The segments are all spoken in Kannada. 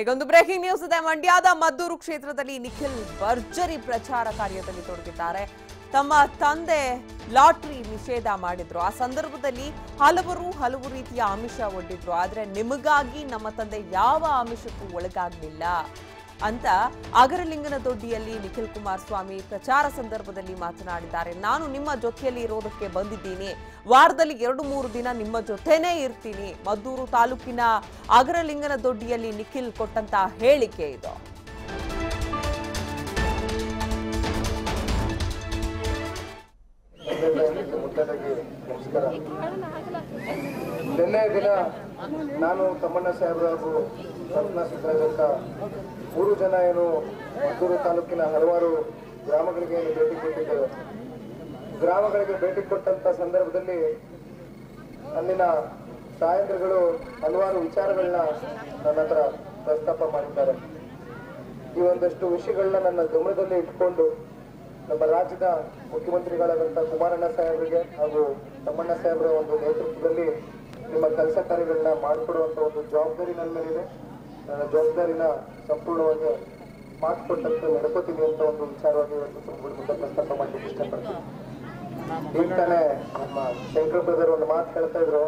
ಈಗೊಂದು ಬ್ರೇಕಿಂಗ್ ನ್ಯೂಸ್ ಇದೆ. ಮಂಡ್ಯದ ಮದ್ದೂರು ಕ್ಷೇತ್ರದಲ್ಲಿ ನಿಖಿಲ್ ಭರ್ಜರಿ ಪ್ರಚಾರ ಕಾರ್ಯದಲ್ಲಿ ತೊಡಗಿದ್ದಾರೆ. ತಮ್ಮ ತಂದೆ ಲಾಟ್ರಿ ನಿಷೇಧ ಮಾಡಿದ್ರು. ಆ ಸಂದರ್ಭದಲ್ಲಿ ಹಲವರು ಹಲವು ರೀತಿಯ ಆಮಿಷ ಒಡ್ಡಿದ್ರು. ಆದ್ರೆ ನಿಮಗಾಗಿ ನಮ್ಮ ತಂದೆ ಯಾವ ಆಮಿಷಕ್ಕೂ ಒಳಗಾಗ್ಲಿಲ್ಲ. ಅಂತ ಅಗರಲಿಂಗನ ದೊಡ್ಡಿಯಲ್ಲಿ ನಿಖಿಲ್ ಕುಮಾರಸ್ವಾಮಿ ಪ್ರಚಾರ ಸಂದರ್ಭದಲ್ಲಿ ಮಾತನಾಡಿದ್ದಾರೆ ನಾನು ನಿಮ್ಮ ಜೊತೆಯಲ್ಲಿ ಇರೋದಕ್ಕೆ ಬಂದಿದ್ದೀನಿ ವಾರದಲ್ಲಿ ಎರಡು ಮೂರು ದಿನ ನಿಮ್ಮ ಜೊತೆನೇ ಇರ್ತೀನಿ ಮದ್ದೂರು ತಾಲೂಕಿನ ಅಗರಲಿಂಗನ ದೊಡ್ಡಿಯಲ್ಲಿ ನಿಖಿಲ್ ಕೊಟ್ಟಂತ ಹೇಳಿಕೆ ಇದು ನಿನ್ನೆ ದಿನ ನಾನು ತಮ್ಮಣ್ಣ ಸಾಹೇಬ್ರು ಹಾಗೂ ರತ್ನ ಸಿದ್ದರಾಜಂತ ಮೂರು ಜನ ಏನು ಮದ್ದೂರು ತಾಲೂಕಿನ ಹಲವಾರು ಗ್ರಾಮಗಳಿಗೆ ಭೇಟಿ ಕೊಟ್ಟಿದ್ದೇವೆ ಗ್ರಾಮಗಳಿಗೆ ಭೇಟಿ ಕೊಟ್ಟಂತ ಸಂದರ್ಭದಲ್ಲಿ ಅಲ್ಲಿನ ತಾಯಂದ್ರುಗಳು ಹಲವಾರು ವಿಚಾರಗಳನ್ನ ನನ್ನ ಹತ್ರ ಪ್ರಸ್ತಾಪ ಮಾಡಿದ್ದಾರೆ. ಈ ಒಂದಷ್ಟು ವಿಷಯಗಳನ್ನ ನನ್ನ ಗಮನದಲ್ಲಿ ಇಟ್ಕೊಂಡು ನಮ್ಮ ರಾಜ್ಯದ ಮುಖ್ಯಮಂತ್ರಿಗಳಾದಂಥ ಕುಮಾರಣ್ಣ ಸಾಹೇಬರಿಗೆ ಹಾಗೂ ತಮ್ಮಣ್ಣ ಸಾಹೇಬರ ಒಂದು ನೇತೃತ್ವದಲ್ಲಿ ನಿಮ್ಮ ಕೆಲಸ ಕಾರ್ಯಗಳನ್ನ ಮಾಡಿಕೊಡುವಂತ ಒಂದು ಜವಾಬ್ದಾರಿ ನನ್ನ ಮೇಲಿದೆ ನನ್ನ ಜವಾಬ್ದಾರಿನ ಸಂಪೂರ್ಣವಾಗಿ ಮಾಡಿಕೊಟ್ಟಂತೆ ನಡ್ಕೋತೀನಿ ಅಂತ ಒಂದು ವಿಚಾರವಾಗಿ ಇವತ್ತು ಪ್ರಸ್ತಾಪ ಮಾಡಲಿಕ್ಕೆ ಇಷ್ಟಪಡ್ತೀನಿ. ನಮ್ಮ ಶಂಕರ ಬ್ರದರ್ ಒಂದು ಮಾತು ಹೇಳ್ತಾ ಇದ್ರು.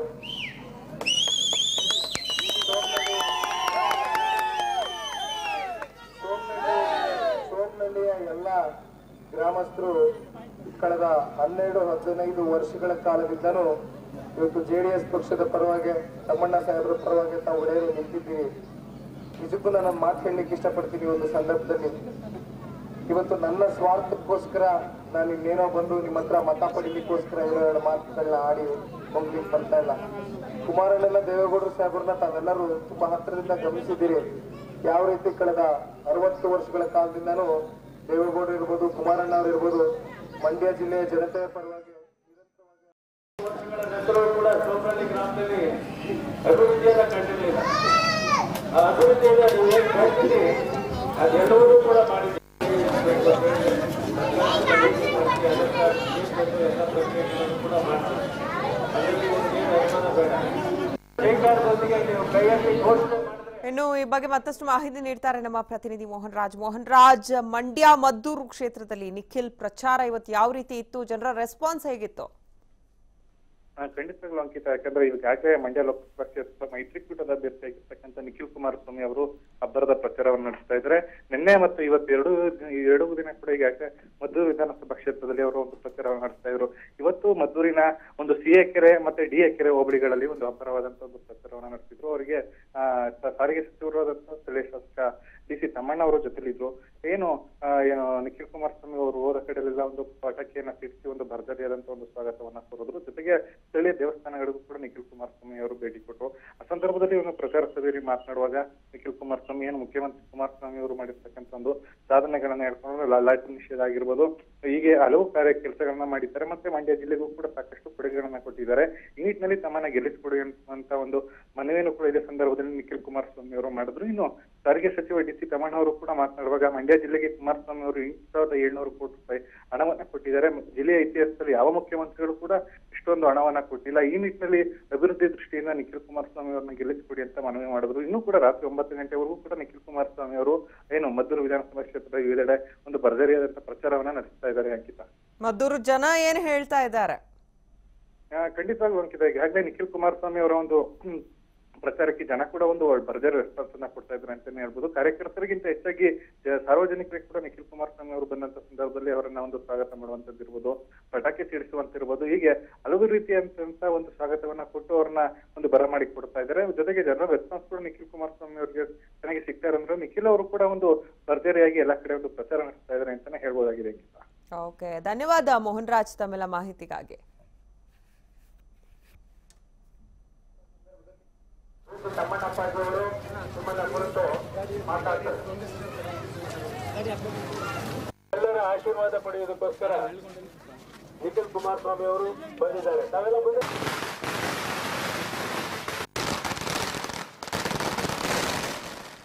ಎಲ್ಲ ಗ್ರಾಮಸ್ಥರು ಕಳೆದ ಹನ್ನೆರಡು, ಹದಿನೈದು ವರ್ಷಗಳ ಕಾಲದಿಂದನೂ ಇವತ್ತು ಜೆ ಡಿ ಎಸ್ ಪಕ್ಷದ ಪರವಾಗಿ, ತಮ್ಮಣ್ಣ ಸಾಹೇಬ್ರ ಪರವಾಗಿ ತಾವು ಒಡೆಯಲು ನಿಂತಿದ್ದೀರಿ. ನಿಜಕ್ಕೂ ನಾನು ಒಂದು ಮಾತು ಹೇಳಲಿಕ್ಕೆ ಇಷ್ಟಪಡ್ತೀನಿ ಒಂದು ಸಂದರ್ಭದಲ್ಲಿ. ಇವತ್ತು ನನ್ನ ಸ್ವಾರ್ಥಕ್ಕೋಸ್ಕರ ನಾನು ಇನ್ನೇನೋ ಬಂದು ನಿಮ್ಮ ಹತ್ರ ಮತ ಪಡಿಲಿಕ್ಕೋಸ್ಕರ ಇವರ ಎರಡು ಮಾತುಗಳನ್ನ ಆಡಿ ಹೋಗ್ಲಿಕ್ಕೆ ಬರ್ತಾ ಇಲ್ಲ. ಕುಮಾರಣ್ಣನ ದೇವೇಗೌಡರು ಸಾಹೇಬ್ರನ್ನ ತಾವೆಲ್ಲರೂ ತುಂಬಾ ಹತ್ತಿರದಿಂದ ಗಮನಿಸಿದ್ದೀರಿ. ಯಾವ ರೀತಿ ಕಳೆದ ಅರವತ್ತು ವರ್ಷಗಳ ಕಾಲದಿಂದನೂ ದೇವೇಗೌಡರು ಇರ್ಬೋದು ಕುಮಾರಣ್ಣ ಅವರು ಇರ್ಬೋದು, ಮಂಡ್ಯ ಜಿಲ್ಲೆಯ ಜನತೆಯ ಪರವಾಗಿ ವರ್ಷಗಳ ನಂತರ ಕೂಡ ಗ್ರಾಮದಲ್ಲಿ ಅಭಿವೃದ್ಧಿಯನ್ನ ಕಂಡಿರಲಿಲ್ಲ ಆ ಅಭಿವೃದ್ಧಿಯನ್ನು ನೀವು ಏನ್ ಕಂಡಿದ್ದೀರಿ ಅದೆಲ್ಲವೂ ಕೂಡ ಮಾಡಿದ್ರೆ ಇನ್ನು ಈ ಬಗ್ಗೆ ಮತ್ತಷ್ಟು ಮಾಹಿತಿ ನೀಡ್ತಾರೆ ನಮ್ಮ ಪ್ರತಿನಿಧಿ ಮೋಹನ್ ರಾಜ್ ಮೋಹನ್ ರಾಜ್ ಮಂಡ್ಯ ಮದ್ದೂರು ಕ್ಷೇತ್ರದಲ್ಲಿ ನಿಖಿಲ್ ಪ್ರಚಾರ ಇವತ್ತು ಯಾವ ರೀತಿ ಇತ್ತು? ಜನರ ರೆಸ್ಪಾನ್ಸ್ ಹೇಗಿತ್ತು? ಖಂಡಿತವಾಗ್ಲೂ ಅಂಕಿತ. ಯಾಕಂದ್ರೆ ಈಗಾಗಲೇ ಮಂಡ್ಯ ಲೋಕಸಭಾ ಕ್ಷೇತ್ರದ ಮೈತ್ರಿಕೂಟದ ಅಭ್ಯರ್ಥಿಯಾಗಿರ್ತಕ್ಕಂಥ ನಿಖಿಲ್ ಕುಮಾರಸ್ವಾಮಿ ಅವರು ಅಬ್ಬರದ ಪ್ರಚಾರವನ್ನು ನಡೆಸ್ತಾ ಇದ್ದಾರೆ ನಿನ್ನೆ ಮತ್ತು ಇವತ್ತು ಎರಡು ದಿನ ಕೂಡ ಈಗಾಗಲೇ ಮದ್ದೂರು ವಿಧಾನಸಭಾ ಕ್ಷೇತ್ರದಲ್ಲಿ ಅವರು ಒಂದು ಪ್ರಚಾರವನ್ನು ನಡೆಸ್ತಾ ಇದ್ರು. ಇವತ್ತು ಮದ್ದೂರಿನ ಒಂದು ಸಿ ಕೆರೆ ಮತ್ತೆ ಡಿ ಕೆರೆ ಹೋಬಳಿಗಳಲ್ಲಿ ಒಂದು ಅಬ್ಬರವಾದಂತಹ ಒಂದು ಪ್ರಚಾರವನ್ನು ನಡೆಸಿದ್ರು. ಅವರಿಗೆ ಸಾರಿಗೆ ಸಚಿವರಾದಂತಹ ಸ್ಥಳೀಯ ಶಾಸಕ ಡಿ ಸಿ ತಮ್ಮಣ್ಣ ಅವರ ಜೊತೆಲಿದ್ರು. ಏನು ಏನು, ನಿಖಿಲ್ ಕುಮಾರಸ್ವಾಮಿ ಅವರು ಹೋದ ಕಡೆಯಲ್ಲೆಲ್ಲ ಒಂದು ಪಟಾಕಿಯನ್ನ ಸಿಡಿಸಿ ಒಂದು ಭರ್ಜರಿಯಾದಂತಹ ಒಂದು ಸ್ವಾಗತವನ್ನ ಕೋರಿದ್ರು ಜೊತೆಗೆ ಸ್ಥಳೀಯ ದೇವಸ್ಥಾನಗಳಿಗೂ ಕೂಡ ನಿಖಿಲ್ ಕುಮಾರಸ್ವಾಮಿ ಅವರು ಭೇಟಿ ಕೊಟ್ಟರು. ಆ ಸಂದರ್ಭದಲ್ಲಿ ಒಂದು ಪ್ರಚಾರ ಸಭೆಯಲ್ಲಿ ಮಾತನಾಡುವಾಗ ನಿಖಿಲ್ ಕುಮಾರಸ್ವಾಮಿ ಏನು ಮುಖ್ಯಮಂತ್ರಿ ಕುಮಾರಸ್ವಾಮಿ ಅವರು ಮಾಡಿರ್ತಕ್ಕಂಥ ಒಂದು ಸಾಧನೆಗಳನ್ನ ಹೇಳ್ಕೊಂಡು ಲಾಟ್ ನಿಷೇಧ ಆಗಿರ್ಬೋದು ಹೀಗೆ ಹಲವು ಕಾರ್ಯ ಕೆಲಸಗಳನ್ನ ಮಾಡಿದ್ದಾರೆ. ಮತ್ತೆ ಮಂಡ್ಯ ಜಿಲ್ಲೆಗೂ ಕೂಡ ಸಾಕಷ್ಟು ಕೊಡುಗೆಗಳನ್ನ ಕೊಟ್ಟಿದ್ದಾರೆ. ಈ ನಿಟ್ಟಿನಲ್ಲಿ ತಮ್ಮನ್ನ ಗೆಲ್ಲಿಸಿಕೊಡುವಂತ ಒಂದು ಮನವಿಯನ್ನು ಕೂಡ ಇದೇ ಸಂದರ್ಭದಲ್ಲಿ ನಿಖಿಲ್ ಕುಮಾರಸ್ವಾಮಿ ಅವರು ಮಾಡಿದ್ರು ಇನ್ನು ಸಾರಿಗೆ ಸಚಿವ ಡಿ ಸಿ ತಮ್ಮಣ್ಣ ಅವರು ಕೂಡ ಮಾತನಾಡುವಾಗ ಮಂಡ್ಯ ಜಿಲ್ಲೆಗೆ ಕುಮಾರಸ್ವಾಮಿ ಅವರು ಎಂಟು ಸಾವಿರದ ಏಳ್ನೂರು ಕೋಟಿ ರೂಪಾಯಿ ಹಣವನ್ನ ಕೊಟ್ಟಿದ್ದಾರೆ. ಜಿಲ್ಲೆಯ ಇತಿಹಾಸದಲ್ಲಿ ಯಾವ ಮುಖ್ಯಮಂತ್ರಿಗಳು ಕೂಡ ಇಷ್ಟೊಂದು ಹಣವನ್ನ ಕೊಟ್ಟಿಲ್ಲ. ಈ ನಿಟ್ಟಿನಲ್ಲಿ ಅಭಿವೃದ್ಧಿ ದೃಷ್ಟಿಯಿಂದ ನಿಖಿಲ್ ಕುಮಾರಸ್ವಾಮಿ ಅವರನ್ನ ಗೆಲ್ಲಿಸಿಕೊಡಿ ಅಂತ ಮನವಿ ಮಾಡಿದ್ರು. ಇನ್ನೂ ಕೂಡ ರಾತ್ರಿ ಒಂಬತ್ತು ಗಂಟೆವರೆಗೂ ಕೂಡ ನಿಖಿಲ್ ಕುಮಾರಸ್ವಾಮಿ ಅವರು ಏನು ಮದ್ದೂರು ವಿಧಾನಸಭಾ ಕ್ಷೇತ್ರದ ವಿವಿಧೆಡೆ ಒಂದು ಭರ್ಜರಿಯಾದಂತಹ ಪ್ರಚಾರವನ್ನ ನಡೆಸ್ತಾ ಇದ್ದಾರೆ ಅಂಕಿತ. ಮದ್ದೂರು ಜನ ಏನ್ ಹೇಳ್ತಾ ಇದ್ದಾರೆ? ಖಂಡಿತವಾಗಿ ಅಂಕಿತ. ಈಗಾಗಲೇ ನಿಖಿಲ್ ಕುಮಾರಸ್ವಾಮಿ ಅವರ ಒಂದು ಪ್ರಚಾರಕ್ಕೆ ಜನ ಕೂಡ ಒಂದು ಬರ್ಜರ್ ರೆಸ್ಪಾನ್ಸ್ ಅನ್ನ ಕೊಡ್ತಾ ಇದ್ರು ಅಂತಾನೆ ಹೇಳ್ಬೋದು. ಕಾರ್ಯಕರ್ತರಿಗಿಂತ ಹೆಚ್ಚಾಗಿ ಸಾರ್ವಜನಿಕರಿಗೆ ಕೂಡ ನಿಖಿಲ್ ಕುಮಾರಸ್ವಾಮಿ ಅವರು ಬಂದಂತ ಸಂದರ್ಭದಲ್ಲಿ ಅವರನ್ನ ಒಂದು ಸ್ವಾಗತ ಮಾಡುವಂತದ್ದಿರ್ಬೋದು ಪಟಾಕಿ ಸಿಡಿಸುವಂತಿರ್ಬೋದು ಹೀಗೆ ಹಲವು ರೀತಿಯಂತ ಒಂದು ಸ್ವಾಗತವನ್ನ ಕೊಟ್ಟು ಅವ್ರನ್ನ ಒಂದು ಬರಮಾಡಿ ಕೊಡ್ತಾ ಇದ್ದಾರೆ. ಜೊತೆಗೆ ಜನರ ರೆಸ್ಪಾನ್ಸ್ ಕೂಡ ನಿಖಿಲ್ ಕುಮಾರಸ್ವಾಮಿ ಅವರಿಗೆ ಚೆನ್ನಾಗಿ ಸಿಗ್ತಾರೆ ಅಂದ್ರೆ ನಿಖಿಲ್ ಅವರು ಕೂಡ ಒಂದು ಭರ್ಜರಿಯಾಗಿ ಎಲ್ಲಾ ಕಡೆ ಒಂದು ಪ್ರಚಾರ ನಡೆಸ್ತಾ ಇದ್ದಾರೆ ಅಂತಾನೆ ಹೇಳ್ಬೋದಾಗಿದೆ. ಓಕೆ, ಧನ್ಯವಾದ ಮೋಹನ್ ರಾಜ್ ತಮ್ಮೆಲ್ಲ ಮಾಹಿತಿಗಾಗಿ. ಪಾಟೀಲ್ ನಿಮ್ಮನ್ನ ಕುರಿತು ಮಾತಾಡ್ತಾರೆ. ಎಲ್ಲರ ಆಶೀರ್ವಾದ ಪಡೆಯುವುದಕ್ಕೋಸ್ಕರ ನಿಖಿಲ್ ಕುಮಾರಸ್ವಾಮಿ ಅವರು ಬಂದಿದ್ದಾರೆ. ತಾವೆಲ್ಲ ಮುಂದೆ